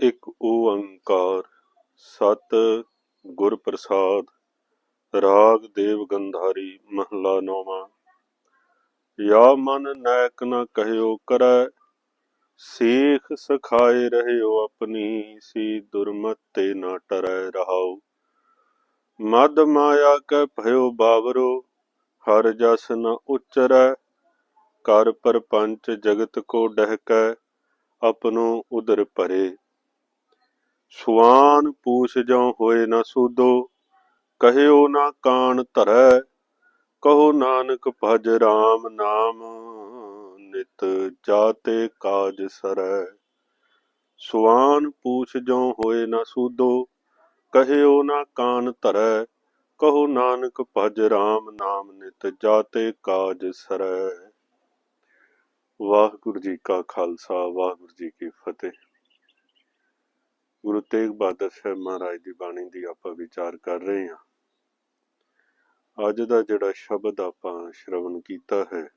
ਇੱਕ ਓੰਕਾਰ, ਸਤ ਗੁਰ ਪ੍ਰਸਾਦ, ਰਾਗ ਦੇਵ ਗੰਧਾਰੀ ਮਹਲਾ ਨੌਵਾਂ। ਯਾ ਮਨ ਨੈਕ ਨ ਕਹਿਓ ਕਰੈ, ਸੀਖ ਸਖਾਏ ਰਹਿਓ ਆਪਣੀ, ਸੀ ਦੁਰਮਤੇ ਨਾ ਟਰੈ ਰਹਾਓ ਮਦ ਮਾਇਆ ਕੈ ਭਇਓ ਬਾਵਰੋ, ਹਰ ਜਸ ਨ ਉਚਰੈ। ਕਰ ਪਰਪੰਚ ਜਗਤ ਕੋ ਡਹਿਕੈ, ਆਪਣੋ ਉਦਰ ਭਰੇ। ਸੁਆਨ ਪੂਛ ਜਉ ਹੋਏ ਨਾ ਸੂਦੋ, ਕਹਿਓ ਨਾ ਕਾਣ ਧਰੈ, ਕਹੋ ਨਾਨਕ ਭਜ ਰਾਮ ਨਾਮ, ਨਿਤ ਜਾਤੇ ਕਾਜ ਸਰੈ। ਸੁਆਨ ਪੂਛ ਜਉ ਹੋਏ ਨਾ ਸੂਦੋ, ਕਹਿਓ ਨਾ ਕਾਨ ਧਰੈ, ਕਹੋ ਨਾਨਕ ਭਜ ਰਾਮ ਨਾਮ, ਨਿਤ ਜਾਤੇ ਕਾਜ ਸਰੈ। ਵਾਹਿਗੁਰੂ ਜੀ ਕਾ ਖਾਲਸਾ, ਵਾਹਿਗੁਰੂ ਜੀ ਕੀ ਫਤਿਹ। ਗੁਰੂ ਤੇਗ ਬਹਾਦਰ ਸਾਹਿਬ ਮਹਾਰਾਜ ਦੀ ਬਾਣੀ ਦੀ ਆਪਾਂ ਵਿਚਾਰ ਕਰ ਰਹੇ ਹਾਂ। ਅੱਜ ਦਾ ਜਿਹੜਾ ਸ਼ਬਦ ਆਪਾਂ ਸ਼ਰਵਣ ਕੀਤਾ ਹੈ,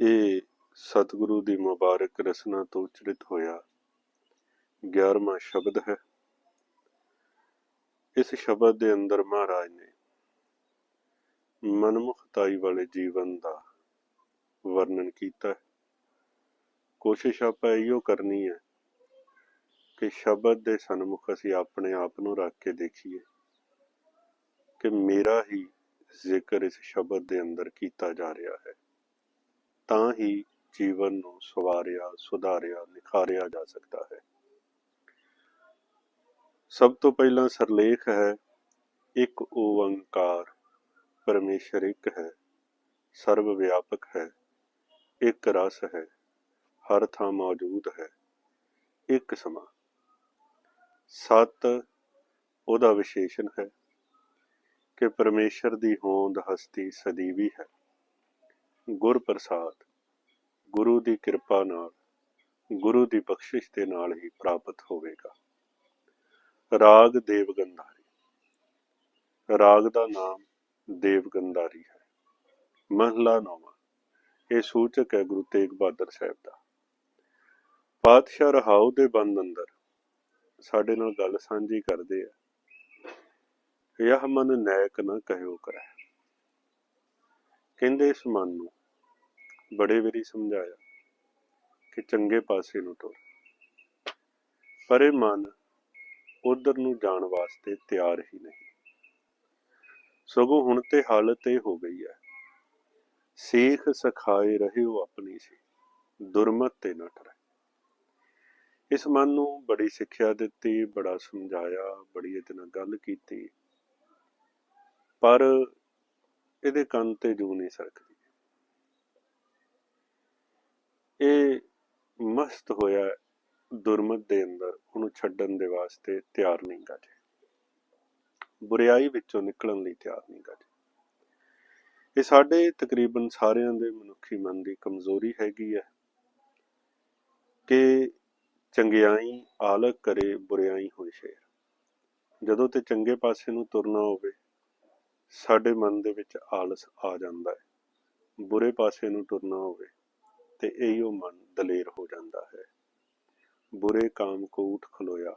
ਇਹ ਸਤਿਗੁਰੂ ਦੀ ਮੁਬਾਰਕ ਰਸਨਾ ਤੋਂ ਉਚਰਿਤ ਹੋਇਆ 11ਵਾਂ ਸ਼ਬਦ ਹੈ। ਇਸ ਸ਼ਬਦ ਦੇ ਅੰਦਰ ਮਹਾਰਾਜ ਨੇ ਮਨਮੁਖਤਾਈ ਵਾਲੇ ਜੀਵਨ ਦਾ ਵਰਣਨ ਕੀਤਾ ਕੋਸ਼ਿਸ਼ ਆਪਾਂ ਇਹੋ ਕਰਨੀ ਹੈ ਕਿ ਸ਼ਬਦ ਦੇ ਸਨਮੁਖ ਅਸੀਂ ਆਪਣੇ ਆਪ ਨੂੰ ਰੱਖ ਕੇ ਦੇਖੀਏ ਕਿ ਮੇਰਾ ਹੀ ਜ਼ਿਕਰ ਇਸ ਸ਼ਬਦ ਦੇ ਅੰਦਰ ਕੀਤਾ ਜਾ ਰਿਹਾ ਹੈ। ਤਾਂ ਹੀ ਜੀਵਨ ਨੂੰ ਸਵਾਰਿਆ, ਸੁਧਾਰਿਆ, ਨਿਖਾਰਿਆ ਜਾ ਸਕਦਾ ਹੈ। ਸਭ ਤੋਂ ਪਹਿਲਾਂ ਸਰਲੇਖ ਹੈ, ਇੱਕ ਓੰਕਾਰ ਪਰਮੇਸ਼ਰ ਇੱਕ ਹੈ, ਸਰਵ ਵਿਆਪਕ ਹੈ, ਇੱਕ ਰਸ ਹੈ, ਹਰ ਥਾਂ ਮੌਜੂਦ ਹੈ, ਇੱਕ ਸਮਾਂ। ਸਤ ਉਹਦਾ ਵਿਸ਼ੇਸ਼ਣ ਹੈ ਕਿ ਪਰਮੇਸ਼ਰ ਦੀ ਹੋਂਦ ਹਸਤੀ ਸਦੀਵੀ ਹੈ। ਗੁਰ ਪ੍ਰਸਾਦ ਗੁਰੂ ਦੀ ਕਿਰਪਾ ਨਾਲ, ਗੁਰੂ ਦੀ ਬਖਸ਼ਿਸ਼ ਦੇ ਨਾਲ ਹੀ ਪ੍ਰਾਪਤ ਹੋਵੇਗਾ। ਰਾਗ ਦੇਵਗੰਧਾਰੀ, ਰਾਗ ਦਾ ਨਾਮ ਦੇਵਗੰਧਾਰੀ ਹੈ। ਮਹਲਾ ਨੌਵਾਂ, ਇਹ ਸੂਚਕ ਹੈ ਗੁਰੂ ਤੇਗ ਬਹਾਦਰ ਸਾਹਿਬ ਦਾ। ਪਾਤਸ਼ਾਹ ਰਹਾਉ ਦੇ ਬੰਦ ਅੰਦਰ ਸਾਡੇ ਨਾਲ ਗੱਲ ਸਾਂਝੀ ਕਰਦੇ ਆ। ਯਹ ਮਨ ਨੈਕ ਨਾ ਕਹਿਓ ਕਰੈ। ਕਹਿੰਦੇ ਇਸ ਮਨ ਨੂੰ ਬੜੇ ਵਾਰੀ ਸਮਝਾਇਆ ਕਿ ਚੰਗੇ ਪਾਸੇ ਨੂੰ ਤੁਰ। ਪਰ ਇਹ ਮਨ ਉਧਰ ਨੂੰ ਜਾਣ ਵਾਸਤੇ ਤਿਆਰ ਹੀ ਨਹੀਂ। ਸਗੋਂ ਹੁਣ ਤੇ ਹਾਲਤ ਇਹ ਹੋ ਗਈ ਹੈ। ਸੇਖ ਸਖਾਏ ਰਹਿਓ ਆਪਣੀ ਸੀ ਦੁਰਮਤ ਤੇ ਨਾ ਟਰੈ ਇਸ ਮਨ ਨੂੰ ਬੜੀ ਸਿੱਖਿਆ ਦਿੱਤੀ, ਬੜਾ ਸਮਝਾਇਆ, ਬੜੀ ਇਹਦੇ ਨਾਲ ਗੱਲ ਕੀਤੀ। ਪਰ ਇਹਦੇ ਕੰਨ ਤੇ ਜੂ ਨਹੀਂ ਸਰਕਦੀ। ਇਹ ਮਸਤ ਹੋਇਆ ਦੁਰਮਤ ਦੇ ਅੰਦਰ, ਉਹਨੂੰ ਛੱਡਣ ਦੇ ਵਾਸਤੇ ਤਿਆਰ ਨਹੀਂ ਗਾ ਜੇ। ਬੁਰੀਾਈ ਵਿੱਚੋਂ ਨਿਕਲਣ ਲਈ ਤਿਆਰ ਨਹੀਂ ਗਾ ਜੀ। ਇਹ ਸਾਡੇ ਤਕਰੀਬਨ ਸਾਰਿਆਂ ਦੇ ਮਨੁੱਖੀ ਮਨ ਦੀ ਕਮਜ਼ੋਰੀ ਹੈਗੀ ਹੈ ਕਿ ਚੰਗਿਆਈ ਆਲਕ ਕਰੇ ਬੁਰਿਆਈ ਹੋਏ ਸ਼ੇਰ। ਜਦੋਂ ਤੇ ਚੰਗੇ ਪਾਸੇ ਨੂੰ ਤੁਰਨਾ ਹੋਵੇ, ਸਾਡੇ ਮਨ ਦੇ ਵਿੱਚ ਆਲਸ ਆ ਜਾਂਦਾ ਹੈ। ਬੁਰੇ ਪਾਸੇ ਨੂੰ ਤੁਰਨਾ ਹੋਵੇ, ਤੇ ਇਹੋ ਮਨ ਦਲੇਰ ਹੋ ਜਾਂਦਾ ਹੈ। ਬੁਰੇ ਕਾਮ ਕੋ ਉਠ ਖਲੋਇਆ,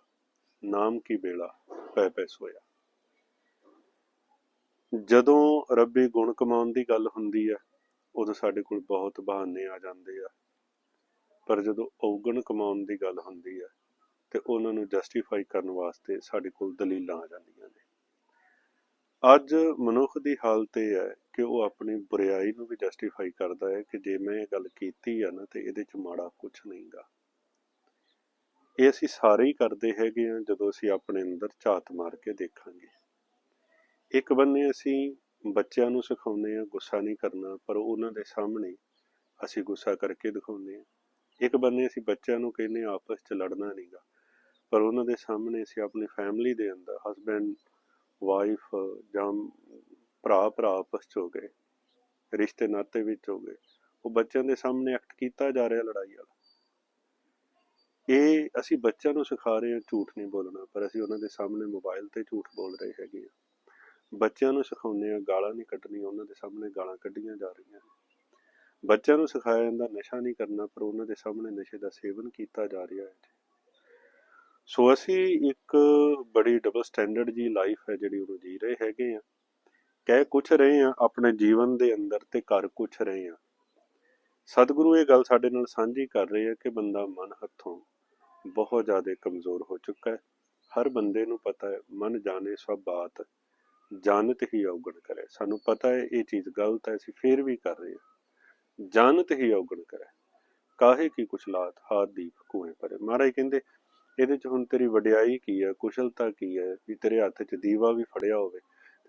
ਨਾਮ ਕੀ ਬੇਲਾ ਪੈ ਪੈ ਸੋਇਆ। ਜਦੋਂ ਰੱਬੀ ਗੁਣ ਕਮਾਉਣ ਦੀ ਗੱਲ ਹੁੰਦੀ ਹੈ, ਉਦੋਂ ਸਾਡੇ ਕੋਲ ਬਹੁਤ ਬਹਾਨੇ ਆ ਜਾਂਦੇ ਆ। ਪਰ ਜਦੋਂ ਔਗਣ ਕਮਾਉਣ ਦੀ ਗੱਲ ਹੁੰਦੀ ਹੈ ਤੇ ਉਹਨਾਂ ਨੂੰ ਜਸਟੀਫਾਈ ਕਰਨ ਵਾਸਤੇ ਸਾਡੇ ਕੋਲ ਦਲੀਲਾਂ ਆ ਜਾਂਦੀਆਂ ਨੇ। ਅੱਜ ਮਨੁੱਖ ਦੀ ਹਾਲਤ ਇਹ ਹੈ ਕਿ ਉਹ ਆਪਣੀ ਬੁਰੀਾਈ ਨੂੰ ਵੀ ਜਸਟੀਫਾਈ ਕਰਦਾ ਹੈ ਕਿ ਜੇ ਮੈਂ ਇਹ ਗੱਲ ਕੀਤੀ ਆ ਨਾ ਤੇ ਇਹਦੇ 'ਚ ਮਾੜਾ ਕੁਝ ਨਹੀਂਗਾ ਇਹ ਅਸੀਂ ਸਾਰੇ ਹੀ ਕਰਦੇ ਹੈਗੇ ਆ ਜਦੋਂ ਅਸੀਂ ਆਪਣੇ ਅੰਦਰ ਝਾਤ ਮਾਰ ਕੇ ਦੇਖਾਂਗੇ। ਇੱਕ ਬੰਨੇ ਅਸੀਂ ਬੱਚਿਆਂ ਨੂੰ ਸਿਖਾਉਂਦੇ ਆ ਗੁੱਸਾ ਨਹੀਂ ਕਰਨਾ, ਪਰ ਉਹਨਾਂ ਦੇ ਸਾਹਮਣੇ ਅਸੀਂ ਗੁੱਸਾ ਕਰਕੇ ਦਿਖਾਉਂਦੇ ਆ ਇੱਕ ਬੰਨੇ ਅਸੀਂ ਬੱਚਿਆਂ ਨੂੰ ਕਹਿੰਦੇ ਹਾਂ, ਆਪਸ 'ਚ ਲੜਨਾ ਨਹੀਂਗਾ ਪਰ ਉਹਨਾਂ ਦੇ ਸਾਹਮਣੇ ਅਸੀਂ ਆਪਣੀ ਫੈਮਿਲੀ ਦੇ ਅੰਦਰ ਹਸਬੈਂਡ ਵਾਈਫ ਜਾਂ ਭਰਾ ਭਰਾ ਆਪਸ 'ਚ ਹੋ ਗਏ, ਰਿਸ਼ਤੇ ਨਾਤੇ ਵਿੱਚ ਹੋ ਗਏ। ਉਹ ਬੱਚਿਆਂ ਦੇ ਸਾਹਮਣੇ ਐਕਟ ਕੀਤਾ ਜਾ ਰਿਹਾ ਲੜਾਈ ਵਾਲਾ। ਇਹ ਅਸੀਂ ਬੱਚਿਆਂ ਨੂੰ ਸਿਖਾ ਰਹੇ ਹਾਂ, ਝੂਠ ਨਹੀਂ ਬੋਲਣਾ, ਪਰ ਅਸੀਂ ਉਹਨਾਂ ਦੇ ਸਾਹਮਣੇ ਮੋਬਾਈਲ ਤੇ ਝੂਠ ਬੋਲ ਰਹੇ ਹੈਗੇ ਆ ਬੱਚਿਆਂ ਨੂੰ ਸਿਖਾਉਂਦੇ ਆ ਗਾਲਾਂ ਨਹੀਂ ਕੱਢਣੀਆਂ, ਉਹਨਾਂ ਦੇ ਸਾਹਮਣੇ ਗਾਲਾਂ ਕੱਢੀਆਂ ਜਾ ਰਹੀਆਂ ਬੱਚਿਆਂ ਨੂੰ ਸਿਖਾਇਆ ਜਾਂਦਾ, ਨਸ਼ਾ ਨਹੀਂ ਕਰਨਾ, ਪਰ ਉਹਨਾਂ ਦੇ ਸਾਹਮਣੇ ਨਸ਼ੇ ਦਾ ਸੇਵਨ ਕੀਤਾ ਜਾ ਰਿਹਾ ਹੈ। ਸੋ ਅਸੀਂ ਇੱਕ ਬੜੀ ਡਬਲ ਸਟੈਂਡਰਡ ਜੀ ਲਾਈਫ ਹੈ ਜਿਹੜੀ ਉਹ ਜੀ ਰਹੇ ਹੈਗੇ ਆ ਕਹਿ ਕੁਛ ਰਹੇ ਆ ਆਪਣੇ ਜੀਵਨ ਦੇ ਅੰਦਰ ਤੇ ਕਰ ਕੁਛ ਰਹੇ ਆ ਸਤਿਗੁਰੂ ਇਹ ਗੱਲ ਸਾਡੇ ਨਾਲ ਸਾਂਝੀ ਕਰ ਰਹੇ ਆ ਕਿ ਬੰਦਾ ਮਨ ਹੱਥੋਂ ਬਹੁਤ ਜ਼ਿਆਦਾ ਕਮਜ਼ੋਰ ਹੋ ਚੁੱਕਾ ਹੈ। ਹਰ ਬੰਦੇ ਨੂੰ ਪਤਾ ਹੈ, ਮਨ ਜਾਣੇ ਸਭ ਬਾਤ ਜਾਣਤ ਹੀ ਔਗਣ ਕਰੇ। ਸਾਨੂੰ ਪਤਾ ਹੈ ਇਹ ਚੀਜ਼ ਗਲਤ ਹੈ, ਅਸੀਂ ਫੇਰ ਵੀ ਕਰ ਰਹੇ ਹਾਂ। ਜਾਣਤ ਹੀ ਔਗਣ ਕਰੇ। ਕਾਹੇ ਕੀ ਕੁਛ ਲਾਤ ਹਾਥ ਦੀਪ ਕੂਏ ਪਰੇ। ਮਹਾਰਾਜ ਕਹਿੰਦੇ, ਇਹਦੇ ਚ ਹੁਣ ਤੇਰੀ ਵਡਿਆਈ ਕੀ ਹੈ ਕੁਸ਼ਲਤਾ ਕੀ ਹੈ ਵੀ ਤੇਰੇ ਹੱਥ 'ਚ ਦੀਵਾ ਵੀ ਫੜਿਆ ਹੋਵੇ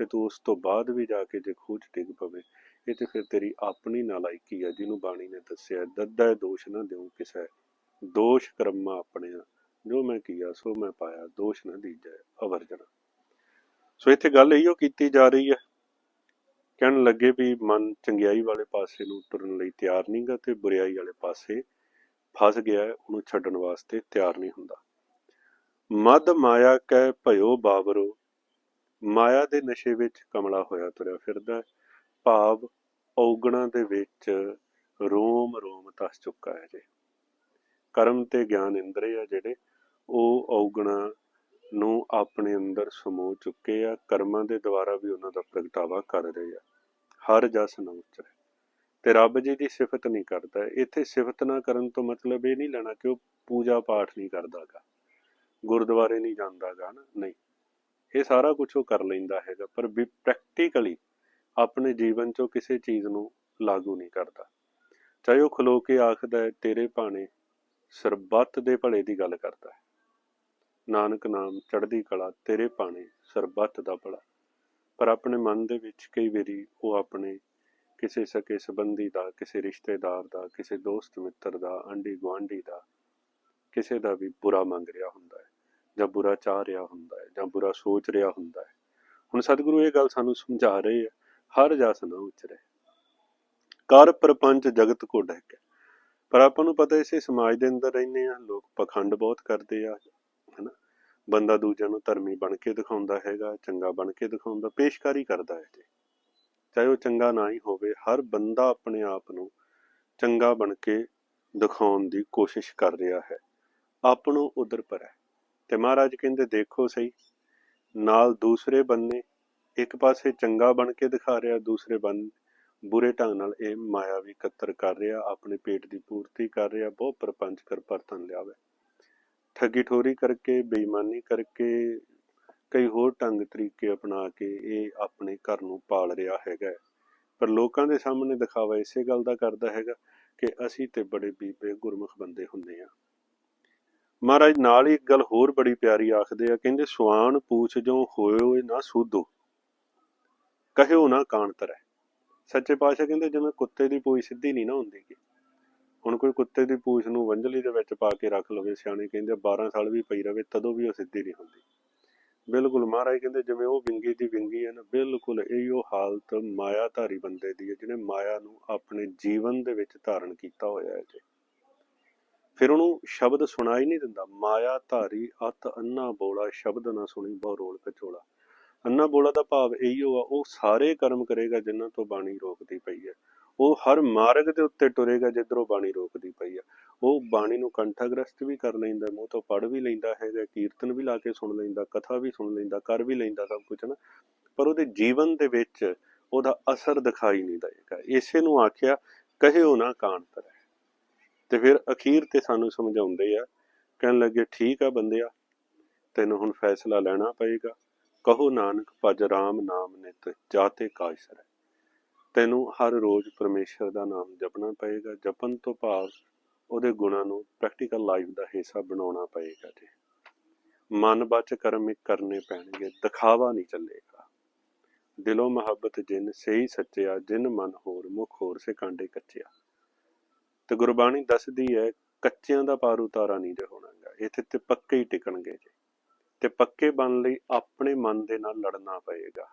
ਤੇ ਤੂੰ ਉਸ ਤੋਂ ਬਾਅਦ ਵੀ ਜਾ ਕੇ ਜੇ ਖੂਚ ਡਿੱਗ ਪਵੇ, ਇਹ ਤੇ ਫਿਰ ਤੇਰੀ ਆਪਣੀ ਨਾਲਾਇਕੀ ਹੈ ਜਿਹਨੂੰ ਬਾਣੀ ਨੇ ਦੱਸਿਆ, ਦੱਦਾ ਦੋਸ਼ ਨਾ ਦਿਉ ਕਿਸੈ। ਦੋਸ਼ ਕਰਮਾ ਆਪਣਿਆ, ਜੋ ਮੈਂ ਕੀਆ, ਸੋ ਮੈਂ ਪਾਇਆ, ਦੋਸ਼ ਨਾ ਦੀਜੈ ਅਵਰਜਣਾ ਸੋ ਇੱਥੇ ਗੱਲ ਇਹੋ ਕੀਤੀ ਜਾ ਰਹੀ ਹੈ ਕਹਿਣ ਲੱਗੇ ਵੀ ਮਨ ਚੰਗਿਆਈ ਵਾਲੇ ਪਾਸੇ ਨੂੰ ਤੁਰਨ ਲਈ ਤਿਆਰ ਨਹੀਂਗਾ ਤੇ ਬੁਰੀਾਈ ਵਾਲੇ ਪਾਸੇ ਫਸ ਗਿਆ ਉਹਨੂੰ ਛੱਡਣ ਵਾਸਤੇ ਤਿਆਰ ਨਹੀਂ ਹੁੰਦਾ। ਮਦ ਮਾਇਆ ਕਹਿ ਭਇਓ ਬਾਬਰੋ, ਮਾਇਆ ਦੇ ਨਸ਼ੇ ਵਿੱਚ ਕਮਲਾ ਹੋਇਆ ਤੁਰਿਆ ਫਿਰਦਾ ਭਾਵ ਔਗਣਾ ਦੇ ਵਿੱਚ ਰੋਮ ਰੋਮ ਤਸ ਚੁੱਕਾ ਹੈ ਜੇ। ਕਰਮ ਤੇ ਗਿਆਨ ਇੰਦਰੀ ਆ ਜਿਹੜੇ, ਉਹ ਔਗਣਾ ਨੂੰ ਆਪਣੇ ਅੰਦਰ ਸਮੋ ਚੁੱਕੇ ਆ, ਕਰਮਾਂ ਦੇ ਦੁਆਰਾ ਵੀ ਉਹਨਾਂ ਦਾ ਪ੍ਰਗਟਾਵਾ ਕਰ ਰਹੇ ਆ। ਹਰ ਜਸ ਨਾ ਉਚਰੇ ਤੇ ਰੱਬ ਜੀ ਦੀ ਸਿਫਤ ਨਹੀਂ ਕਰਦਾ। ਇੱਥੇ ਸਿਫਤ ਨਾ ਕਰਨ ਤੋਂ ਮਤਲਬ ਇਹ ਨਹੀਂ ਲੈਣਾ ਕਿ ਉਹ ਪੂਜਾ ਪਾਠ ਨਹੀਂ ਕਰਦਾਗਾ, ਗੁਰਦੁਆਰੇ ਨਹੀਂ ਜਾਂਦਾਗਾ ਨਾ ਨਹੀਂ। ਇਹ ਸਾਰਾ ਕੁਝ ਉਹ ਕਰ ਲੈਂਦਾ ਹੈਗਾ, ਪਰ ਵੀ ਪ੍ਰੈਕਟੀਕਲੀ ਆਪਣੇ ਜੀਵਨ 'ਚੋਂ ਕਿਸੇ ਚੀਜ਼ ਨੂੰ ਲਾਗੂ ਨਹੀਂ ਕਰਦਾ। ਚਾਹੇ ਉਹ ਖਲੋ ਕੇ ਆਖਦਾ ਹੈ, ਤੇਰੇ ਭਾਣੇ ਸਰਬੱਤ ਦੇ ਭਲੇ ਦੀ ਗੱਲ ਕਰਦਾ ਹੈ। ਨਾਨਕ ਨਾਮ ਚੜ੍ਹਦੀ ਕਲਾ, ਤੇਰੇ ਭਾਣੇ ਸਰਬੱਤ ਦਾ ਭਲਾ। ਪਰ ਆਪਣੇ ਮਨ ਦੇ ਵਿੱਚ ਕਈ ਵਾਰੀ ਉਹ ਆਪਣੇ ਕਿਸੇ ਸਕੇ ਸੰਬੰਧੀ ਦਾ, ਕਿਸੇ ਰਿਸ਼ਤੇਦਾਰ ਦਾ, ਕਿਸੇ ਦੋਸਤ ਮਿੱਤਰ ਦਾ ਆਂਢੀ ਗੁਆਂਢੀ ਦਾ ਕਿਸੇ ਦਾ ਵੀ ਬੁਰਾ ਮੰਗ ਰਿਹਾ ਹੁੰਦਾ ਹੈ ਜਾਂ ਬੁਰਾ ਚਾਹ ਰਿਹਾ ਹੁੰਦਾ ਹੈ ਜਾਂ ਬੁਰਾ ਸੋਚ ਰਿਹਾ ਹੁੰਦਾ ਹੈ। ਹੁਣ ਸਤਿਗੁਰੂ ਇਹ ਗੱਲ ਸਾਨੂੰ ਸਮਝਾ ਰਹੇ ਆ, ਹਰ ਜਸ ਨਾ ਉਚਰੇ। ਕਰ ਪ੍ਰਪੰਚ, ਜਗਤ ਕੋ ਡਹਿ ਪਰ ਆਪਾਂ ਨੂੰ ਪਤਾ ਇਸੇ ਸਮਾਜ ਦੇ ਅੰਦਰ ਰਹਿੰਦੇ ਆ, ਲੋਕ ਪਖੰਡ ਬਹੁਤ ਕਰਦੇ ਆ ਬੰਦਾ ਦੂਜਿਆਂ ਨੂੰ ਧਰਮੀ ਬਣ ਕੇ ਦਿਖਾਉਂਦਾ ਹੈਗਾ, ਚੰਗਾ ਬਣ ਕੇ ਦਿਖਾਉਂਦਾ, ਪੇਸ਼ਕਾਰੀ ਕਰਦਾ ਹੈ ਜੀ। ਚਾਹੇ ਉਹ ਚੰਗਾ ਨਾ ਹੀ ਹੋਵੇ, ਹਰ ਬੰਦਾ ਆਪਣੇ ਆਪ ਨੂੰ ਚੰਗਾ ਬਣ ਕੇ ਦਿਖਾਉਣ ਦੀ ਕੋਸ਼ਿਸ਼ ਕਰ ਰਿਹਾ ਹੈ। ਆਪਣੋ ਉਧਰ ਪਰ ਹੈ। ਤੇ ਮਹਾਰਾਜ ਕਹਿੰਦੇ, ਦੇਖੋ ਸਹੀ, ਨਾਲ ਦੂਸਰੇ ਬੰਨੇ ਇੱਕ ਪਾਸੇ ਚੰਗਾ ਬਣ ਕੇ ਦਿਖਾ ਰਿਹਾ, ਦੂਸਰੇ ਬੰਨੇ ਬੁਰੇ ਢੰਗ ਨਾਲ ਇਹ ਮਾਇਆ ਵੀ ਕਤਰ ਕਰ ਰਿਹਾ, ਆਪਣੇ ਪੇਟ ਦੀ ਪੂਰਤੀ ਕਰ ਰਿਹਾ, ਬਹੁਤ ਪ੍ਰਪੰਚ ਕਰ, ਪਰਤਨ ਲਿਆਵੇ ਠੱਗੀ ਠੋਰੀ ਕਰਕੇ, ਬੇਈਮਾਨੀ ਕਰਕੇ, ਕਈ ਹੋਰ ਢੰਗ ਤਰੀਕੇ ਅਪਣਾ ਕੇ ਇਹ ਆਪਣੇ ਘਰ ਨੂੰ ਪਾਲ ਰਿਹਾ ਹੈਗਾ ਹੈ। ਪਰ ਲੋਕਾਂ ਦੇ ਸਾਹਮਣੇ ਦਿਖਾਵਾ ਇਸੇ ਗੱਲ ਦਾ ਕਰਦਾ ਹੈਗਾ ਕਿ ਅਸੀਂ ਤੇ ਬੜੇ ਬੀਬੇ ਗੁਰਮੁਖ ਬੰਦੇ ਹੁੰਦੇ ਆ ਮਹਾਰਾਜ, ਨਾਲ ਹੀ ਇੱਕ ਗੱਲ ਹੋਰ ਬੜੀ ਪਿਆਰੀ ਆਖਦੇ ਆ, ਕਹਿੰਦੇ ਸੁਆਨ ਪੂਛ ਜੋ ਹੋਇਓ ਨਾ ਸੂਦੋ ਕਹਿਓ ਨਾ ਕਾਣ ਤਰੈ ਸੱਚੇ ਪਾਤਸ਼ਾਹ ਕਹਿੰਦੇ, ਜਿਵੇਂ ਕੁੱਤੇ ਦੀ ਪੂਛ ਸਿੱਧੀ ਨਹੀਂ ਨਾ ਹੁੰਦੀ ਗੀ। ਹੁਣ ਕੋਈ ਕੁੱਤੇ ਦੀ ਪੂਛ ਨੂੰ ਵੰਝਲੀ ਦੇ ਵਿੱਚ ਪਾ ਕੇ ਰੱਖ ਲਵੇ, ਸਿਆਣੇ ਕਹਿੰਦੇ 12 ਸਾਲ ਵੀ ਪਈ ਰਵੇ, ਤਦੋਂ ਵੀ ਉਹ ਸਿੱਧੀ ਨਹੀਂ ਹੁੰਦੀ। ਬਿਲਕੁਲ ਮਹਾਰਾਜ ਕਹਿੰਦੇ, ਜਿਵੇਂ ਉਹ ਵਿੰਗੀ ਦੀ ਵਿੰਗੀ ਹੈ ਨਾ, ਬਿਲਕੁਲ ਇਹੋ ਹਾਲਤ ਮਾਇਆਧਾਰੀ ਬੰਦੇ ਦੀ ਹੈ, ਜਿਹਨੇ ਮਾਇਆ ਨੂੰ ਆਪਣੇ ਜੀਵਨ ਦੇ ਵਿੱਚ ਧਾਰਨ ਕੀਤਾ ਹੋਇਆ ਹੈ ਜੀ। ਫਿਰ ਉਹਨੂੰ ਸ਼ਬਦ ਸੁਣਾਈ ਨਹੀਂ ਦਿੰਦਾ ਮਾਇਆ ਧਾਰੀ ਅਤ ਅੰਨਾ ਬੋਲਾ, ਸ਼ਬਦ ਨਾ ਸੁਣੀ ਬਹੁ ਰੋਲ ਕਚੋਲਾ ਅੰਨਾ ਬੋਲਾ ਦਾ ਭਾਵ ਇਹੋ ਆ ਉਹ ਸਾਰੇ ਕਰਮ ਕਰੇਗਾ ਜਿਨ੍ਹਾਂ ਤੋਂ ਬਾਣੀ ਰੋਕਦੀ ਪਈ ਹੈ। ਉਹ ਹਰ ਮਾਰਗ ਦੇ ਉੱਤੇ ਟੁਰੇਗਾ ਜਿੱਧਰੋਂ ਬਾਣੀ ਰੋਕਦੀ ਪਈ ਆ ਉਹ ਬਾਣੀ ਨੂੰ ਕੰਠਗ੍ਰਸਤ ਵੀ ਕਰ ਲੈਂਦਾ, ਮੂੰਹ ਤੋਂ ਪੜ ਵੀ ਲੈਂਦਾ, ਹੈਗਾ, ਕੀਰਤਨ ਵੀ ਲਾ ਕੇ ਸੁਣ ਲੈਂਦਾ, ਕਥਾ ਵੀ ਸੁਣ ਲੈਂਦਾ, ਕਰ ਵੀ ਲੈਂਦਾ ਸਭ ਕੁਝ ਨਾ। ਪਰ ਉਹਦੇ ਜੀਵਨ ਦੇ ਵਿੱਚ ਉਹਦਾ ਅਸਰ ਦਿਖਾਈ ਨਹੀਂ ਦੇਗਾ। ਇਸੇ ਨੂੰ ਆਖਿਆ, ਕਹਿਓ ਨਾ ਕਾਂਤਰ ਤੇ ਫਿਰ ਅਖੀਰ ਤੇ ਸਾਨੂੰ ਸਮਝਾਉਂਦੇ ਆ, ਕਹਿਣ ਲੱਗੇ, ਠੀਕ ਆ ਬੰਦਿਆ, ਤੈਨੂੰ ਹੁਣ ਫੈਸਲਾ ਲੈਣਾ ਪਏਗਾ। ਕਹੋ ਨਾਨਕ, ਭਜ ਰਾਮ ਨਾਮ ਨਿਤ ਜਾਤੇ ਕਾਇਸਰ ਤੈਨੂੰ ਹਰ ਰੋਜ਼ ਪਰਮੇਸ਼ਰ ਦਾ ਨਾਮ ਜਪਣਾ ਪਏਗਾ। ਜਪਣ ਤੋਂ ਭਾਵ ਉਹਦੇ ਗੁਣਾਂ ਨੂੰ ਪ੍ਰੈਕਟੀਕਲ ਲਾਈਫ ਦਾ ਹਿੱਸਾ ਬਣਾਉਣਾ ਪਏਗਾ ਜੀ। ਮਨ ਬਚ ਕਰਮ ਕਰਨੇ ਪੈਣਗੇ, ਦਿਖਾਵਾ ਨਹੀਂ ਚੱਲੇਗਾ। ਦਿਲੋਂ ਮੁਹੱਬਤ ਜਿਨ ਸਹੀ ਸੱਚਿਆ, ਜਿਨ ਮਨ ਹੋਰ, ਮੁਖ ਹੋਰ ਸੇ ਕਾਂਡੇ ਕੱਚਿਆ। ਤੇ ਗੁਰਬਾਣੀ ਦੱਸਦੀ ਹੈ, ਕੱਚਿਆਂ ਦਾ ਪਾਰ ਉਤਾਰਾ ਨਹੀਂ ਜੇ ਹੋਣਾਗਾ। ਇੱਥੇ ਤੇ ਪੱਕੇ ਹੀ ਟਿਕਣਗੇ ਜੀ। ਤੇ ਪੱਕੇ ਬਣ ਲਈ ਆਪਣੇ ਮਨ ਦੇ ਨਾਲ ਲੜਨਾ ਪਏਗਾ।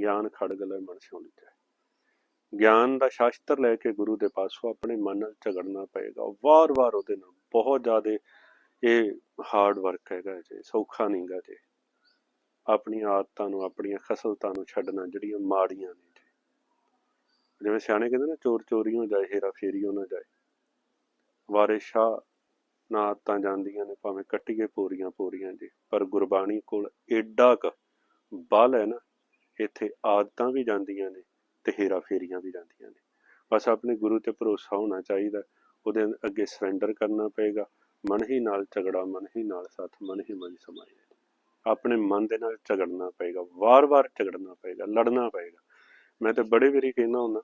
ਗਿਆਨ ਖੜਗ ਲੈ ਮਨ ਸਿਉ ਲਿਖਿਆ ਗਿਆਨ ਦਾ ਸ਼ਾਸਤਰ ਲੈ ਕੇ ਗੁਰੂ ਦੇ ਪਾਸੋਂ ਆਪਣੇ ਮਨ ਨਾਲ ਝਗੜਨਾ ਪਏਗਾ। ਵਾਰ-ਵਾਰ ਉਹਦੇ ਨਾਲ ਬਹੁਤ ਜ਼ਿਆਦਾ ਇਹ ਹਾਰਡ ਵਰਕ ਹੈਗਾ ਜੀ, ਸੌਖਾ ਨਹੀਂਗਾ ਜੀ। ਆਪਣੀਆਂ ਆਦਤਾਂ ਨੂੰ, ਆਪਣੀਆਂ ਖਸਲਤਾਂ ਨੂੰ ਛੱਡਣਾ, ਜਿਹੜੀਆਂ ਮਾੜੀਆਂ ਨੇ ਜੀ। ਜਿਵੇਂ ਸਿਆਣੇ ਕਹਿੰਦੇ ਨੇ ਚੋਰ ਚੋਰੀ ਚੋਰੀਓਂ ਜਾਏ ਹੇਰਾ ਫੇਰੀਓਂ ਨਾ ਜਾਏ। ਵਾਰਿਸ ਸ਼ਾਹ ਨਾ ਆਦਤਾਂ ਜਾਂਦੀਆਂ ਨੇ, ਭਾਵੇਂ ਕੱਟੀਏ ਪੂਰੀਆਂ ਪੂਰੀਆਂ ਜੀ, ਪਰ ਗੁਰਬਾਣੀ ਕੋਲ ਏਡਾ ਕ ਬਲ ਹੈ ਨਾ, ਇੱਥੇ ਆਦਤਾਂ ਵੀ ਜਾਂਦੀਆਂ ਨੇ ਤੇ ਹੇਰਾ ਫੇਰੀਆਂ ਵੀ ਜਾਂਦੀਆਂ ਨੇ। ਬਸ ਆਪਣੇ ਗੁਰੂ ਤੇ ਭਰੋਸਾ ਹੋਣਾ ਚਾਹੀਦਾ, ਉਹਦੇ ਅੱਗੇ ਸਰੈਂਡਰ ਕਰਨਾ ਪਏਗਾ, ਮਨ ਹੀ ਨਾਲ ਝਗੜਾ, ਮਨ ਹੀ ਨਾਲ ਸਾਥ, ਮਨ ਹੀ ਮਨ ਸਮਾਏ ਆਪਣੇ ਮਨ ਦੇ ਨਾਲ ਝਗੜਨਾ ਪਏਗਾ, ਵਾਰ-ਵਾਰ ਝਗੜਨਾ ਪਏਗਾ, ਲੜਨਾ ਪਏਗਾ। ਮੈਂ ਤੇ ਬੜੇ ਵਾਰੀ ਕਹਿੰਦਾ ਹੁੰਦਾ,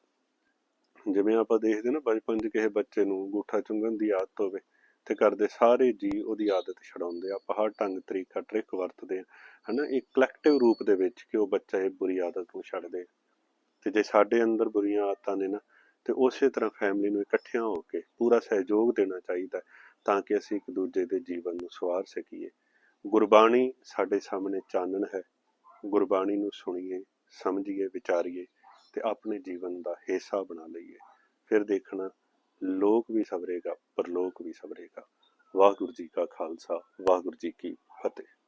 ਜਿਵੇਂ ਆਪਾਂ ਦੇਖਦੇ ਨਾ ਬਚਪਨ 'ਚ ਕਿਸੇ ਬੱਚੇ ਨੂੰ ਗੂਠਾ ਚੁੰਗਣ ਦੀ ਆਦਤ ਹੋਵੇ ਤੇ ਕਰਦੇ ਸਾਰੇ ਜੀ ਉਹਦੀ ਆਦਤ ਛਡਾਉਂਦੇ ਆ, ਆਪਾਂ ਹਰ ਢੰਗ, ਤਰੀਕਾ ਟ੍ਰਿਕ ਵਰਤਦੇ ਆ, ਹਨਾ? ਇੱਕ ਕਲੈਕਟਿਵ ਰੂਪ ਦੇ ਵਿੱਚ ਕਿ ਉਹ ਬੱਚਾ ਇਹ ਬੁਰੀ ਆਦਤ ਨੂੰ ਛੱਡਦੇ ਤੇ ਜੇ ਸਾਡੇ ਅੰਦਰ ਬੁਰੀਆਂ ਆਦਤਾਂ ਨੇ ਨਾ, ਤੇ ਉਸੇ ਤਰ੍ਹਾਂ ਫੈਮਿਲੀ ਨੂੰ ਇਕੱਠਿਆਂ ਹੋ ਕੇ ਪੂਰਾ ਸਹਿਯੋਗ ਦੇਣਾ ਚਾਹੀਦਾ ਤਾਂ ਕਿ ਅਸੀਂ ਇੱਕ ਦੂਜੇ ਦੇ ਜੀਵਨ ਨੂੰ ਸਵਾਰ ਸਕੀਏ। ਗੁਰਬਾਣੀ ਸਾਡੇ ਸਾਹਮਣੇ ਚਾਨਣ ਹੈ, ਗੁਰਬਾਣੀ ਨੂੰ ਸੁਣੀਏ, ਸਮਝੀਏ, ਵਿਚਾਰੀਏ ਤੇ ਆਪਣੇ ਜੀਵਨ ਦਾ ਹਿੱਸਾ ਬਣਾ ਲਈਏ। ਫਿਰ ਦੇਖਣਾ ਲੋਕ ਵੀ ਸਬਰੇਗਾ ਪਰਲੋਕ ਵੀ ਸਬਰੇਗਾ ਵਾਹਿਗੁਰੂ ਜੀ ਕਾ ਖਾਲਸਾ ਵਾਹਿਗੁਰੂ ਜੀ ਕੀ ਫਤਿਹ।